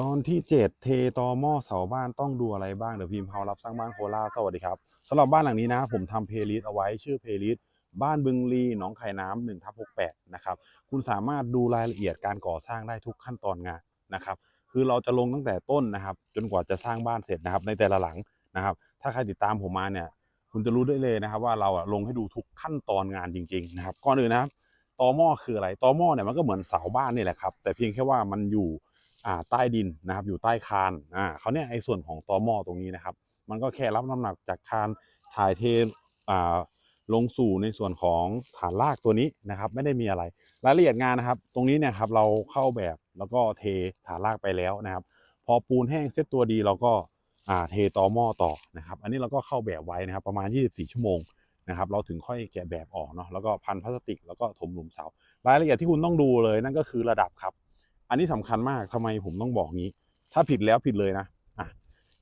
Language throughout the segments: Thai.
ตอนที่เจ็ดเทตอหม้อเสาบ้านต้องดูอะไรบ้างเดี๋ยวพิมพ์เฮารับสร้างบ้านโคราชสวัสดีครับสำหรับบ้านหลังนี้นะ ผมทำเพลย์ลิสต์เอาไว้ชื่อเพลย์ลิสต์บ้านบึงลีหนองไข่น้ำหนึ่งทับหกแปดนะครับคุณสามารถดูรายละเอียดการก่อสร้างได้ทุกขั้นตอนงานนะครับ คือเราจะลงตั้งแต่ต้นนะครับ จนกว่าจะสร้างบ้านเสร็จนะครับ ในแต่ละหลังนะครับ ถ้าใครติดตามผมมาเนี่ย คุณจะรู้ได้เลยนะครับ ว่าเราอะลงให้ดูทุกขั้นตอนงานจริง ๆ นะครับก่อนอื่นนะครับตอหม้อคืออะไรตอหม้อเนี่ยมันก็เหมือนเสาบ้านนี่แหละครับแต่เพียงแค่ว่ามันอยู่ ใต้ดินนะครับอยู่ใต้คานอ่าเขาเนี่ยไอ้ส่วนของตอหม้อตรงนี้นะครับ มันก็แค่รับน้ำหนักจากคานถ่ายเทอ่าลงสู่ในส่วนของฐานรากตัวนี้นะครับไม่ได้มีอะไร รายละเอียดงานนะครับ ตรงนี้เนี่ยครับเราเข้าแบบแล้วก็เทฐานรากไปแล้วนะครับ พอปูนแห้งเซตตัวดีเราก็อ่าเทตอหม้อต่อนะครับ อันนี้เราก็เข้าแบบไว้นะครับ ประมาณ 24 ชั่วโมงนะครับ เราถึงค่อยแกะแบบออกเนาะแล้วก็พันพลาสติกแล้วก็ถมหลุมเสารายละเอียดที่คุณต้องดูเลยนั่นก็คือระดับครับ อันนี้สำคัญมากทำไมผมต้องบอกงี้ ถ้าผิดแล้วผิดเลยนะอะ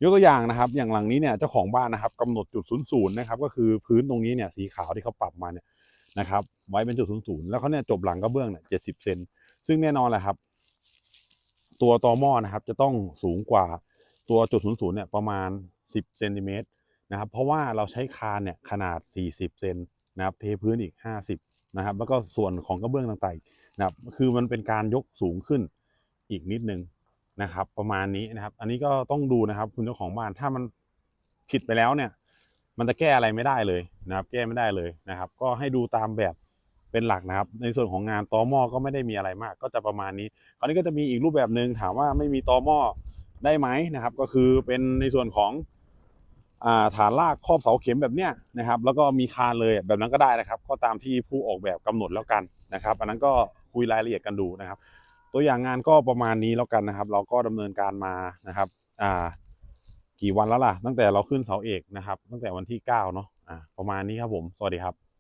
ยกตัวอย่างนะครับ อย่างหลังนี้เนี่ยเจ้าของบ้านนะครับกำหนดจุดศูนย์ศูนย์นะครับก็คือพื้นตรงนี้เนี่ยสีขาวที่เขาปรับมาเนี่ยนะครับ ไว้เป็นจุดศูนย์ศูนย์แล้วเขาเนี่ยจบหลังกระเบื้องเนี่ยเจ็ดสิบเซนซึ่งแน่นอนแหละครับ ตัวตอหม้อนะครับ จะต้องสูงกว่าตัวจุดศูนย์ศูนย์เนี่ยประมาณสิบเซนติเมตรนะครับ เพราะว่าเราใช้คานเนี่ยขนาดสี่สิบเซนนะครับเทพื้นอีกห้าสิบ นะครับ แล้วก็ส่วนของกระเบื้องต่างๆนะครับ คือมันเป็นการยกสูงขึ้นอีกนิดนึงนะครับ ประมาณนี้นะครับ อันนี้ก็ต้องดูนะครับ คุณเจ้าของบ้านถ้ามันผิดไปแล้วเนี่ย มันจะแก้อะไรไม่ได้เลยนะครับ แก้ไม่ได้เลยนะครับ ก็ให้ดูตามแบบเป็นหลักนะครับ ในส่วนของงานตอหม้อก็ไม่ได้มีอะไรมาก ก็จะประมาณนี้คราวนี้ก็จะมีอีกรูปแบบหนึ่งถามว่าไม่มีตอหม้อได้ไหมนะครับ ก็คือเป็นในส่วนของ ฐานลากครอบเสาเข็มแบบเนี้ยนะครับ แล้วก็มีคานเลยแบบนั้นก็ได้นะครับ ก็ตามที่ผู้ออกแบบกำหนดแล้วกันนะครับ อันนั้นก็คุยรายละเอียดกันดูนะครับ ตัวอย่างงานก็ประมาณนี้แล้วกันนะครับ เราก็ดำเนินการมานะครับอ่ากี่วันแล้วล่ะ ตั้งแต่เราขึ้นเสาเอกนะครับ ตั้งแต่วันที่เก้าเนาะอ่าประมาณนี้ครับผม สวัสดีครับ